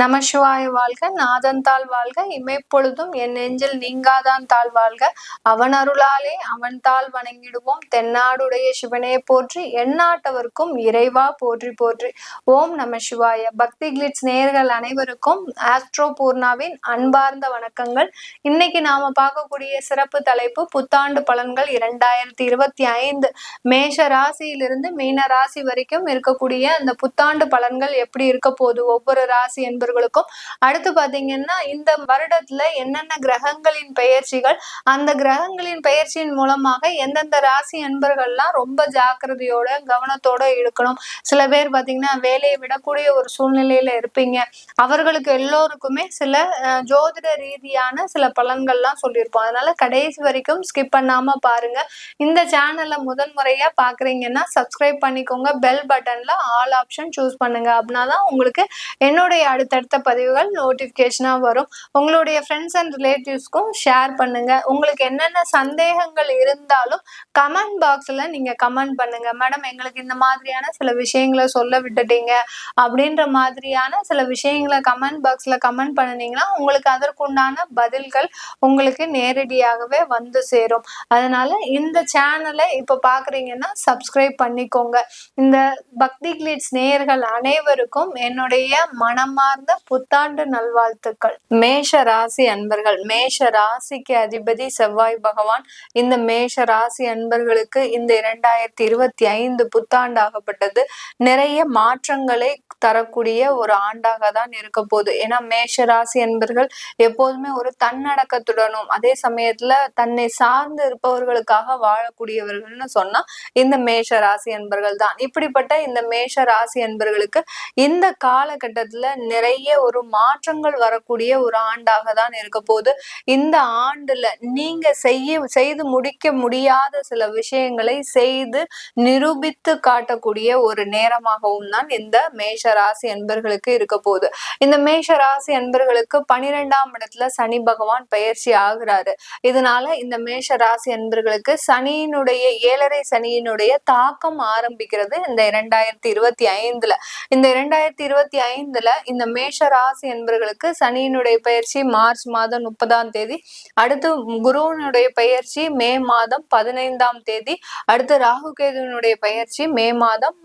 நமசிவாய வாழ்க நாதன் வாழ்க இமைப்பொழுதும் என் நெஞ்சில் நீங்காதான் தாழ் வாழ்க. அவன் அருளாலே அவன் தாள் வணங்கிடுவோம். தென்னாடுடைய சிவனே போற்றி எந்நாட்டவர்க்கும் இறைவா போற்றி போற்றி. ஓம் நம சிவாய பக்தி கிளிட்ஸ் நேர்கள் அனைவருக்கும் ஆஸ்ட்ரோ பூர்ணாவின் அன்பார்ந்த வணக்கங்கள். இன்னைக்கு நாம பார்க்கக்கூடிய சிறப்பு தலைப்பு புத்தாண்டு பலன்கள் இரண்டாயிரத்தி இருபத்தி ஐந்து மேஷ ராசியிலிருந்து மீன ராசி வரைக்கும் இருக்கக்கூடிய அந்த புத்தாண்டு பலன்கள் எப்படி இருக்க போகுது? ஒவ்வொரு ராசி என்பது நண்பர்களுக்கும். அடுத்து பாத்தீங்கன்னா இந்த வருடத்துல என்னென்ன கிரகங்களின் பெயர்ச்சிகள் அந்த கிரகங்களின் பெயர்ச்சியின் மூலமாக எந்தெந்த ராசி நண்பர்கள்லாம் ரொம்ப ஜாக்கிரதையோட கவனத்தோட இருக்கணும். சில பேர் பாத்தீங்கன்னா வேலையை விடக்கூடிய ஒரு சூழ்நிலையில இருப்பீங்க. அவர்களுக்கு எல்லோருக்குமே சில ஜோதிட ரீதியான சில பலன்கள்லாம் சொல்லியிருப்போம். அதனால கடைசி வரைக்கும் ஸ்கிப் பண்ணாம பாருங்க. இந்த சேனல்ல முதன் முறையா பாக்குறீங்கன்னா சப்ஸ்கிரைப் பண்ணிக்கோங்க. பெல் பட்டன்ல ஆல் ஆப்ஷன் சூஸ் பண்ணுங்க. அப்படின்னா தான் உங்களுக்கு என்னுடைய அடுத்த அடுத்தடுத்த பதிவுகள் நோட்டிஃபிகேஷனாக வரும். உங்களுடைய ஃப்ரெண்ட்ஸ் அண்ட் ரிலேட்டிவ்ஸ்க்கும் ஷேர் பண்ணுங்க. உங்களுக்கு என்னென்ன சந்தேகங்கள் இருந்தாலும் கமெண்ட் பாக்ஸில் நீங்கள் கமெண்ட் பண்ணுங்க. மேடம் எங்களுக்கு இந்த மாதிரியான சில விஷயங்களை சொல்ல விட்டுட்டீங்க. அப்படின்ற மாதிரியான சில விஷயங்களை கமெண்ட் பாக்ஸில் கமெண்ட் பண்ணினீங்கன்னா உங்களுக்கு அதற்குண்டான பதில்கள் உங்களுக்கு நேரடியாகவே வந்து சேரும். அதனால் இந்த சேனலை இப்போ பார்க்குறீங்கன்னா சப்ஸ்கிரைப் பண்ணிக்கோங்க. இந்த பக்தி கிளிட்ஸ் நேயர்கள் அனைவருக்கும் என்னுடைய மனமார்ந்த மனமார்ந்த புத்தாண்டு நல்வாழ்த்துக்கள். மேஷ ராசி அன்பர்கள் மேஷ ராசிக்கு அதிபதி செவ்வாய் பகவான். இந்த மேஷ ராசி அன்பர்களுக்கு இந்த இரண்டாயிரத்தி இருபத்தி ஐந்து புத்தாண்டு ஆகப்பட்டது நிறைய மாற்றங்களை தரக்கூடிய ஒரு ஆண்டாக தான் இருக்க போகுது. ஏன்னா மேஷ ராசி என்பர்கள் எப்போதுமே ஒரு தன்னடக்கத்துடனும் அதே சமயத்துல தன்னை சார்ந்து இருப்பவர்களுக்காக வாழக்கூடியவர்கள்னு சொன்னா இந்த மேஷ ராசி என்பர்கள் தான். இப்படிப்பட்ட இந்த மேஷ ராசி என்பர்களுக்கு இந்த காலகட்டத்துல நிறைய நிறைய ஒரு மாற்றங்கள் வரக்கூடிய ஒரு ஆண்டாக தான் இருக்க போது இந்த ஆண்டுல நீங்க செய்ய செய்து முடிக்க முடியாத சில விஷயங்களை செய்து நிரூபித்து காட்டக்கூடிய ஒரு நேரமாகவும் தான் இந்த மேஷ ராசி அன்பர்களுக்கு இருக்க போகுது. இந்த மேஷ ராசி அன்பர்களுக்கு பனிரெண்டாம் இடத்துல சனி பகவான் பயிற்சி ஆகுறாரு. இதனால இந்த மேஷ ராசி அன்பர்களுக்கு சனியினுடைய ஏழரை சனியினுடைய தாக்கம் ஆரம்பிக்கிறது இந்த இரண்டாயிரத்தி இருபத்தி ஐந்துல. இந்த இரண்டாயிரத்தி இருபத்தி ஐந்துல இந்த மேஷ ராசி என்பவர்களுக்கு சனியினுடைய பயிற்சி மார்ச் மாதம் முப்பதாம் தேதி அடுத்து குருவனுடைய பயிற்சி மே மாதம் பதினைந்தாம் தேதி அடுத்து ராகு கேதுவனுடைய பயிற்சி மே மாதம்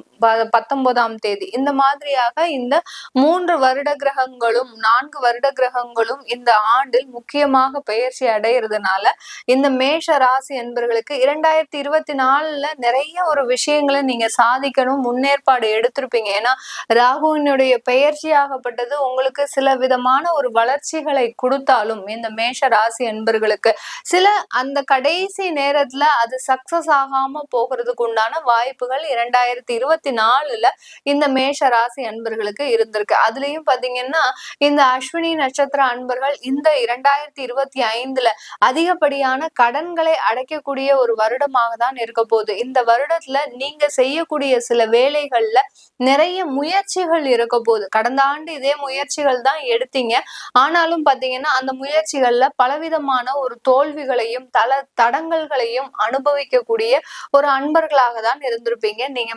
பத்தொன்பதாம் தேதி. இந்த மாதிரியாக இந்த மூன்று வருட கிரகங்களும் நான்கு வருட கிரகங்களும் இந்த ஆண்டில் முக்கியமாக பயிற்சி அடைகிறதுனால இந்த மேஷ ராசி என்பர்களுக்கு இரண்டாயிரத்தி இருபத்தி நாலுல நிறைய ஒரு விஷயங்களை நீங்க சாதிக்கணும் முன்னேற்பாடு எடுத்திருப்பீங்க. ஏன்னா ராகுவினுடைய பயிற்சியாகப்பட்டது உங்களுக்கு சில விதமான ஒரு வளர்ச்சிகளை கொடுத்தாலும் இந்த மேஷ ராசி என்பர்களுக்கு சில அந்த கடைசி நேரத்துல அது சக்சஸ் ஆகாம போகிறதுக்கு உண்டான வாய்ப்புகள் இரண்டாயிரத்தி இருபத்தி இருபத்தி நாலுல இந்த மேஷ ராசி அன்பர்களுக்கு இருந்திருக்கு. அதுலயும் பாத்தீங்கன்னா இந்த அஸ்வினி நட்சத்திர அன்பர்கள் இந்த இரண்டாயிரத்தி இருபத்தி ஐந்துல அதிகப்படியான கடன்களை அடைக்கக்கூடிய ஒரு வருடமாக தான் இருக்க போகுது. இந்த வருடத்துல நீங்க செய்யக்கூடிய சில வேலைகள்ல நிறைய முயற்சிகள் இருக்க போகுது. கடந்த ஆண்டு இதே முயற்சிகள் தான் எடுத்தீங்க. ஆனாலும் பாத்தீங்கன்னா அந்த முயற்சிகள்ல பலவிதமான ஒரு தோல்விகளையும் தல தடங்கல்களையும் அனுபவிக்கக்கூடிய ஒரு அன்பர்களாக தான் இருந்திருப்பீங்க. நீங்க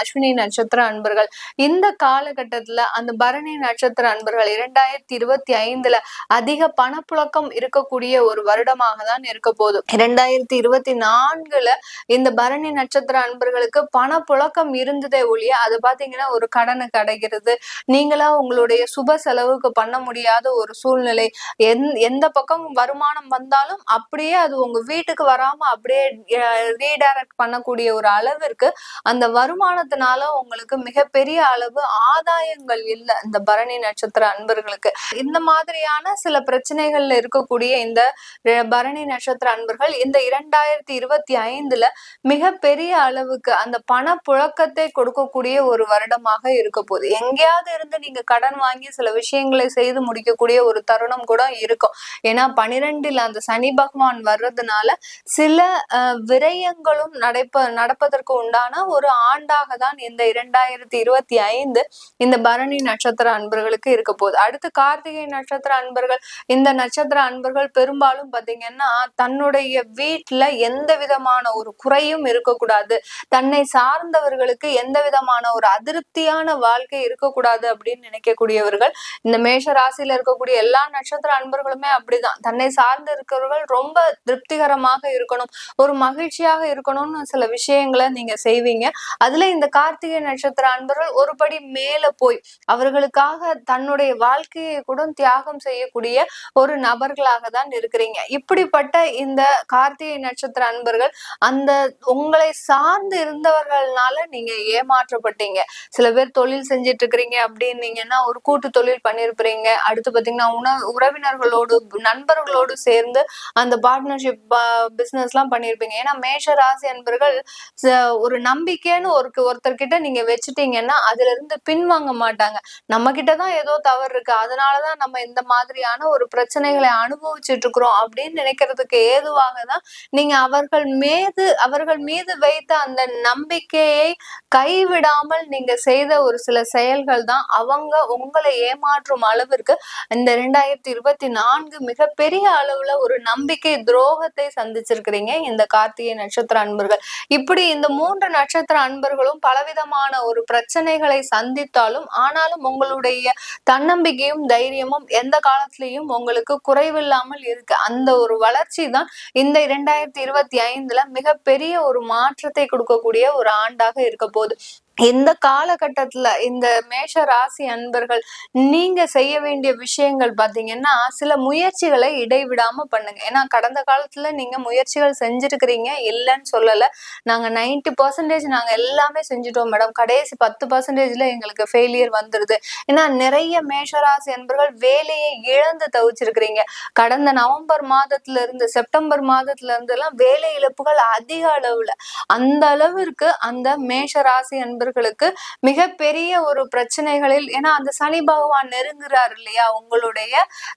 அஸ்வினி அஸ்வினி நட்சத்திர அன்பர்கள். இந்த காலகட்டத்துல அந்த பரணி நட்சத்திர அன்பர்கள் இரண்டாயிரத்தி இருபத்தி ஐந்துல அதிக பணப்புழக்கம் இருக்கக்கூடிய ஒரு வருடமாக தான் இருக்க போதும் இரண்டாயிரத்தி இருபத்தி நான்குல இந்த பரணி நட்சத்திர அன்பர்களுக்கு பணப்புழக்கம் இருந்ததே ஒழிய அது பாத்தீங்கன்னா ஒரு கடனு கிடைக்கிறது. நீங்களா உங்களுடைய சுப செலவுக்கு பண்ண முடியாத ஒரு சூழ்நிலை. எந் எந்த பக்கம் வருமானம் வந்தாலும் அப்படியே அது உங்க வீட்டுக்கு வராம அப்படியே ரீடைரக்ட் பண்ணக்கூடிய ஒரு அளவிற்கு அந்த வருமானத்தினால அதனால உங்களுக்கு மிகப்பெரிய அளவு ஆதாயங்கள் இல்லை இந்த பரணி நட்சத்திர அன்பர்களுக்கு. இந்த மாதிரியான சில பிரச்சனைகள்ல இருக்கக்கூடிய இந்த பரணி நட்சத்திர அன்பர்கள் இந்த இரண்டாயிரத்தி இருபத்தி ஐந்துல மிகப்பெரிய அளவுக்கு அந்த பண புழக்கத்தை கொடுக்கக்கூடிய ஒரு வருடமாக இருக்க போகுது. எங்கேயாவது இருந்து நீங்க கடன் வாங்கி சில விஷயங்களை செய்து முடிக்கக்கூடிய ஒரு தருணம் கூட இருக்கும். ஏன்னா பனிரெண்டில் அந்த சனி பகவான் வர்றதுனால சில விரயங்களும் நடப்ப நடப்பதற்கு உண்டான ஒரு ஆண்டாக தான் இந்த இரண்டாயிரத்தி இருபத்தி ஐந்து இந்த பரணி நட்சத்திர அன்பர்களுக்கு இருக்க போகுது. அடுத்து கார்த்திகை நட்சத்திர அன்பர்கள். இந்த நட்சத்திர அன்பர்கள் பெரும்பாலும் பாத்தீங்கன்னா தன்னுடைய வீட்டுல எந்த விதமான ஒரு குறையும் இருக்கக்கூடாது. தன்னை சார்ந்தவர்களுக்கு எந்த விதமான ஒரு அதிருப்தியான வாழ்க்கை இருக்கக்கூடாது அப்படின்னு நினைக்கக்கூடியவர்கள். இந்த மேஷ ராசியில இருக்கக்கூடிய எல்லா நட்சத்திர அன்பர்களுமே அப்படிதான். தன்னை சார்ந்து இருக்கிறவர்கள் ரொம்ப திருப்திகரமாக இருக்கணும். ஒரு மகிழ்ச்சியாக இருக்கணும்னு சில விஷயங்களை நீங்க செய்வீங்க. அதுல இந்த கார்த்திகை நட்சத்திர அன்பர்கள் ஒருபடி மேல போய் அவர்களுக்காக தன்னுடைய வாழ்க்கையை கூட தியாகம் செய்யக்கூடிய ஒரு நபர்களாக தான் இருக்கிறீங்க. இப்படிப்பட்ட இந்த கார்த்திகை நட்சத்திர அன்பர்கள் அந்த உங்களை சார்ந்து இருந்தவர்கள்னால நீங்க ஏமாற்றப்பட்டீங்க. சில பேர் தொழில் செஞ்சிட்டு இருக்கிறீங்க அப்படின்னீங்கன்னா ஒரு கூட்டு தொழில் பண்ணிருப்பீங்க அடுத்து பாத்தீங்கன்னா உணவு உறவினர்களோடு நண்பர்களோடு சேர்ந்து அந்த பார்ட்னர்ஷிப் பிசினஸ் எல்லாம் பண்ணிருப்பீங்க. ஏன்னா மேஷ ராசி அன்பர்கள் ஒரு நம்பிக்கைன்னு ஒரு ஒருத்தர்கிட்ட நீங்க வச்சுட்டீங்கன்னா அதுல இருந்து பின்வாங்க மாட்டாங்க. நம்ம கிட்டதான் ஏதோ தவறு இருக்கு. அதனாலதான் நம்ம இந்த மாதிரியான ஒரு பிரச்சனைகளை அனுபவிச்சுட்டு இருக்கிறோம் அப்படின்னு நினைக்கிறதுக்கு ஏதுவாக தான் நீங்க அவர்கள் மீது அவர்கள் மீது வைத்த அந்த நம்பிக்கையை கைவிடாமல் நீங்க செய்த ஒரு சில செயல்கள் தான் அவங்க உங்களை ஏமாற்றும் அளவிற்கு இந்த ரெண்டாயிரத்தி இருபத்தி நான்கு மிகப்பெரிய அளவுல ஒரு நம்பிக்கை துரோகத்தை சந்திச்சிருக்கிறீங்க இந்த கார்த்திகை நட்சத்திர அன்பர்கள். இப்படி இந்த மூன்று நட்சத்திர அன்பர்களும் பல பலவிதமான ஒரு பிரச்சனைகளை சந்தித்தாலும் ஆனாலும் உங்களுடைய தன்னம்பிக்கையும் தைரியமும் எந்த காலத்திலையும் உங்களுக்கு குறைவில்லாமல் இருக்கு. அந்த ஒரு வளர்ச்சி தான் இந்த இரண்டாயிரத்தி இருபத்தி ஐந்துல மிகப்பெரிய ஒரு மாற்றத்தை கொடுக்கக்கூடிய ஒரு ஆண்டாக இருக்க போகுது. இந்த காலகட்டத்துல இந்த மேஷ ராசி அன்பர்கள் நீங்க செய்ய வேண்டிய விஷயங்கள் பாத்தீங்கன்னா சில முயற்சிகளை இடைவிடாம பண்ணுங்க. ஏன்னா கடந்த காலத்துல நீங்க முயற்சிகள் செஞ்சிருக்கிறீங்க. இல்லைன்னு சொல்லல. நாங்க நைன்டி பர்சன்டேஜ் நாங்க எல்லாமே செஞ்சுட்டோம் மேடம் கடைசி பத்து பர்சன்டேஜ்ல எங்களுக்கு ஃபெயிலியர் வந்துருது. ஏன்னா நிறைய மேஷராசி அன்பர்கள் வேலையை இழந்து தவிச்சிருக்கிறீங்க. கடந்த நவம்பர் மாதத்துல இருந்து செப்டம்பர் மாதத்துல இருந்து எல்லாம் வேலை இழப்புகள் அதிக அளவுல. அந்த அளவிற்கு அந்த மேஷராசி அன்பர்கள் நண்பர்களுக்கு மிகப்பெரிய ஒரு பிரச்சனைகளில் ஏன்னா அந்த சனி பகவான் நெருங்குறார் இல்லையா? உங்களுடைய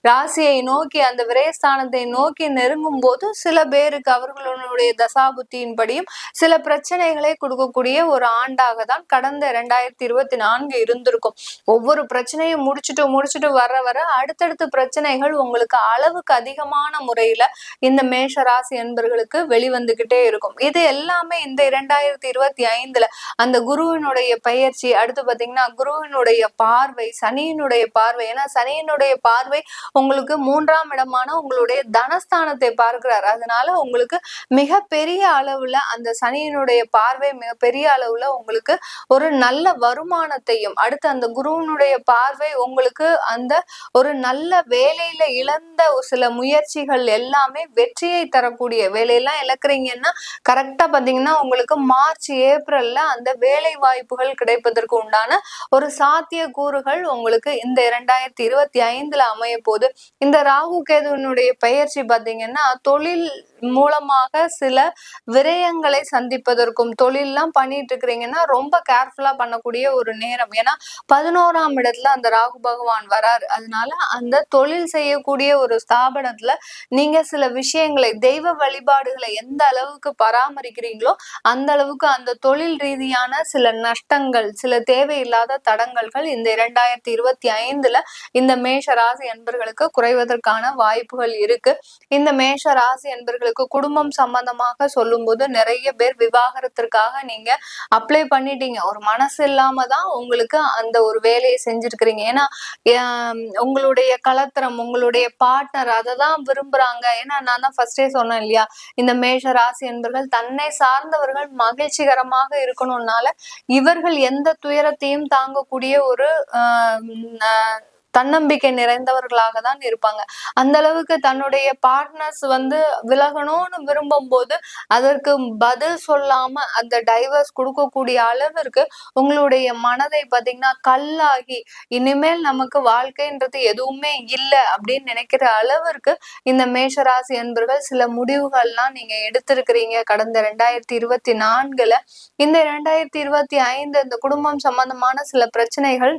ராசியை நோக்கி அந்த விரயஸ்தானத்தை நோக்கி நெருங்கும் போது சில பேருக்கு அவர்களுடைய தசாபுத்தியின் படியும் சில பிரச்சனைகளை கொடுக்கக்கூடிய ஒரு ஆண்டாக தான் கடந்த இரண்டாயிரத்தி இருபத்தி நான்கு இருந்திருக்கும். ஒவ்வொரு பிரச்சனையும் முடிச்சுட்டு முடிச்சுட்டு வர வர அடுத்தடுத்த பிரச்சனைகள் உங்களுக்கு அளவுக்கு அதிகமான முறையில இந்த மேஷ ராசி என்பர்களுக்கு வெளிவந்துகிட்டே இருக்கும். இது எல்லாமே இந்த இரண்டாயிரத்தி இருபத்தி ஐந்துல அந்த குரு குருவினுடைய பயிற்சி அடுத்து பாத்தீங்கன்னா குருவினுடைய பார்வை சனியினுடைய பார்வை. ஏன்னா சனியினுடைய பார்வை உங்களுக்கு மூன்றாம் இடமான உங்களுடைய தனஸ்தானத்தை பார்க்கிறார். அதனால உங்களுக்கு மிக பெரிய அளவுல அந்த சனியினுடைய பார்வை மிக பெரிய அளவுல உங்களுக்கு ஒரு நல்ல வருமானத்தையும் அடுத்து அந்த குருவினுடைய பார்வை உங்களுக்கு அந்த ஒரு நல்ல வேலையில இழந்த சில முயற்சிகள் எல்லாமே வெற்றியை தரக்கூடிய வேலையெல்லாம் இழக்கிறீங்கன்னா கரெக்டா பாத்தீங்கன்னா உங்களுக்கு மார்ச் ஏப்ரல்ல அந்த வேலை வாய்ப்புகள் கிடைப்பதற்கு உண்டான ஒரு சாத்திய கூறுகள் உங்களுக்கு இந்த இரண்டாயிரத்தி இருபத்தி ஐந்துல அமைய போது இந்த ராகு கேதுவனுடைய பயிற்சி பாத்தீங்கன்னா தொழில் மூலமாக சில விரயங்களை சந்திப்பதற்கும் தொழிலெலாம் பண்ணிட்டு இருக்கிறீங்கன்னா ரொம்ப கேர்ஃபுல்லா பண்ணக்கூடிய ஒரு நேரம். ஏன்னா பதினோராம் இடத்துல அந்த ராகு பகவான் வரார். அதனால அந்த தொழில் செய்யக்கூடிய ஒரு ஸ்தாபனத்துல நீங்க சில விஷயங்களை தெய்வ வழிபாடுகளை எந்த அளவுக்கு பராமரிக்கிறீங்களோ அந்த அளவுக்கு அந்த தொழில் ரீதியான சில நஷ்டங்கள் சில தேவையில்லாத தடங்கல்கள் இந்த இரண்டாயிரத்தி இருபத்தி ஐந்துல இந்த மேஷ ராசி என்பர்களுக்கு குறைவதற்கான வாய்ப்புகள் இருக்கு. இந்த மேஷ ராசி உங்களுக்கு குடும்பம் சம்பந்தமாக சொல்லும் போது நிறைய பேர் விவாகரத்திற்காக நீங்க அப்ளை பண்ணிட்டீங்க. ஒரு மனசு இல்லாம தான் உங்களுக்கு அந்த ஒரு வேலையை செஞ்சிருக்கிறீங்க. ஏன்னா உங்களுடைய கலத்திரம் உங்களுடைய பார்ட்னர் அதை தான் விரும்புறாங்க. ஏன்னா நான் தான் ஃபர்ஸ்டே சொன்னேன் இல்லையா? இந்த மேஷ ராசி என்பர்கள் தன்னை சார்ந்தவர்கள் மகிழ்ச்சிகரமாக இருக்கணும்னால இவர்கள் எந்த துயரத்தையும் தாங்கக்கூடிய ஒரு தன்னம்பிக்கை நிறைந்தவர்களாக தான் இருப்பாங்க. அந்த அளவுக்கு தன்னுடைய பார்ட்னர்ஸ் வந்து விலகணும்னு விரும்பும் போது அதற்கு பதில் சொல்லாம அந்த டைவர்ஸ் கொடுக்கக்கூடிய அளவிற்கு உங்களுடைய மனதை பார்த்தீங்கன்னா கல்லாகி இனிமேல் நமக்கு வாழ்க்கைன்றது எதுவுமே இல்லை அப்படின்னு நினைக்கிற அளவிற்கு இந்த மேஷராசி என்பர்கள் சில முடிவுகள்லாம் நீங்க எடுத்திருக்கிறீங்க. கடந்த ரெண்டாயிரத்தி இருபத்தி நான்குல இந்த ரெண்டாயிரத்தி இருபத்தி ஐந்து இந்த குடும்பம் சம்பந்தமான சில பிரச்சனைகள்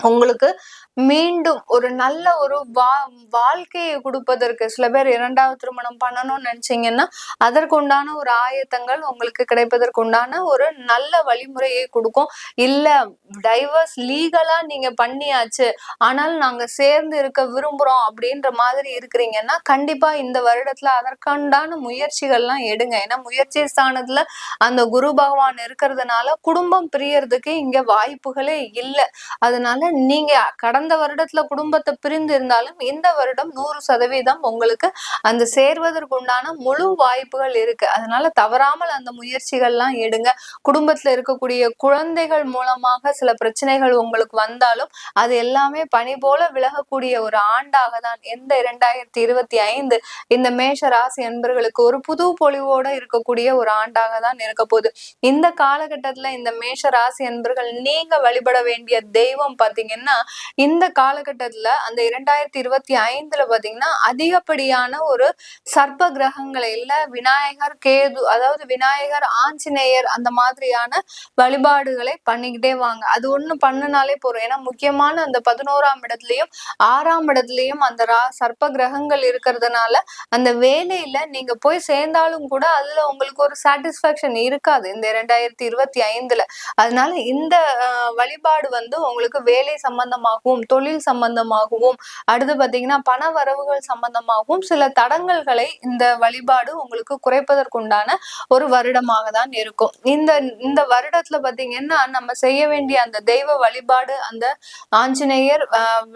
உங்களுக்கு மீண்டும் ஒரு நல்ல ஒரு வா வாழ்க்கையை கொடுப்பதற்கு சில பேர் இரண்டாவது திருமணம் பண்ணணும்னு நினைச்சீங்கன்னா அதற்குண்டான ஒரு ஆயத்தங்கள் உங்களுக்கு கிடைப்பதற்கு உண்டான ஒரு நல்ல வழிமுறையை கொடுக்கும். இல்ல டைவர்ஸ் லீகலா நீங்க பண்ணியாச்சு ஆனால் நாங்க சேர்ந்து இருக்க விரும்புறோம் அப்படின்ற மாதிரி இருக்கிறீங்கன்னா கண்டிப்பா இந்த வருடத்துல அதற்குண்டான முயற்சிகள்லாம் எடுங்க. ஏன்னா முயற்சி ஸ்தானத்துல அந்த குரு பகவான் இருக்கிறதுனால குடும்பம் பிரியறதுக்கு இங்க வாய்ப்புகளே இல்லை. அதனால நீங்க கடந்த வருடத்துல குடும்பத்தை பிரிந்து இருந்தாலும் இந்த வருடம் நூறு சதவீதம் உங்களுக்கு அந்த சேர்வதற்கு உண்டான முழு வாய்ப்புகள் இருக்கு. அதனால தவறாமல் அந்த முயற்சிகள்லாம் எடுங்க. குடும்பத்துல இருக்கக்கூடிய குழந்தைகள் மூலமாக சில பிரச்சனைகள் உங்களுக்கு வந்தாலும் அது எல்லாமே பனி போல விலகக்கூடிய ஒரு ஆண்டாக தான். எந்த இரண்டாயிரத்தி இருபத்தி ஐந்து இந்த மேஷ ராசி என்பர்களுக்கு ஒரு புது பொலிவோட இருக்கக்கூடிய ஒரு ஆண்டாக தான் இருக்க போகுது. இந்த காலகட்டத்துல இந்த மேஷ ராசி என்பர்கள் நீங்க வழிபட வேண்டிய தெய்வம் பாத்தீங்கன்னா இந்த இந்த காலகட்டத்துல அந்த இரண்டாயிரத்தி இருபத்தி ஐந்துல பாத்தீங்கன்னா அதிகப்படியான ஒரு சர்ப்ப கிரகங்களை இல்ல விநாயகர் கேது அதாவது விநாயகர் ஆஞ்சநேயர் அந்த மாதிரியான வழிபாடுகளை பண்ணிக்கிட்டே வாங்க. அது ஒண்ணு பண்ணுனாலே போறோம் ஏன்னா முக்கியமான அந்த பதினோராம் இடத்துலயும் ஆறாம் இடத்துலயும் அந்த ரா சர்ப்ப கிரகங்கள் இருக்கிறதுனால அந்த வேலையில நீங்க போய் சேர்ந்தாலும் கூட அதுல உங்களுக்கு ஒரு சாட்டிஸ்பாக்சன் இருக்காது இந்த இரண்டாயிரத்தி இருபத்தி ஐந்துல. அதனால இந்த வழிபாடு வந்து உங்களுக்கு வேலை சம்பந்தமாகவும் தொழில் சம்பந்தமாகவும் அடுத்து பாத்தீங்கன்னா பண வரவுகள் சம்பந்தமாகவும் சில தடங்கல்களை இந்த வழிபாடு உங்களுக்கு குறைப்பதற்குண்டான ஒரு வருடமாக தான் இருக்கும். இந்த இந்த வருடத்துல பாத்தீங்கன்னா நம்ம செய்ய வேண்டிய அந்த தெய்வ வழிபாடு அந்த ஆஞ்சநேயர்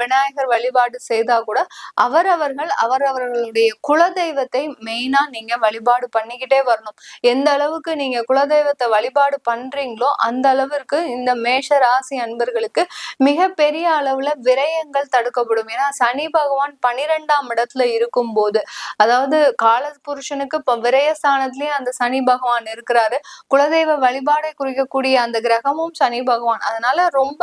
விநாயகர் வழிபாடு செய்தா கூட அவரவர்கள் அவரவர்களுடைய குலதெய்வத்தை மெயினா நீங்க வழிபாடு பண்ணிக்கிட்டே வரணும். எந்த அளவுக்கு நீங்க குலதெய்வத்தை வழிபாடு பண்றீங்களோ அந்த அளவிற்கு இந்த மேஷ ராசி அன்பர்களுக்கு மிக பெரிய அளவுல விரயங்கள் தடுக்கப்படும். ஏன்னா சனி பகவான் பனிரெண்டாம் இடத்துல இருக்கும் போது அதாவது கால புருஷனுக்கு இப்ப விரயஸ்தானத்திலயும் அந்த சனி பகவான் இருக்கிறாரு. குலதெய்வ வழிபாடை குறிக்கக்கூடிய அந்த கிரகமும் சனி பகவான். அதனால ரொம்ப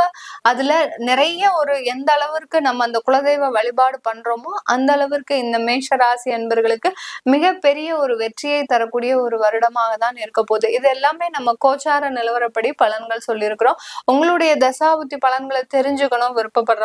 அதுல நிறைய ஒரு எந்த அளவிற்கு நம்ம அந்த குலதெய்வ வழிபாடு பண்றோமோ அந்த அளவிற்கு இந்த மேஷ ராசி அன்பர்களுக்கு மிகப்பெரிய ஒரு வெற்றியை தரக்கூடிய ஒரு வருடமாக தான் இருக்க போகுது. இது எல்லாமே நம்ம கோச்சார நிலவரப்படி பலன்கள் சொல்லியிருக்கிறோம். உங்களுடைய தசாபுத்தி பலன்களை தெரிஞ்சுக்கணும் விருப்பப்படுற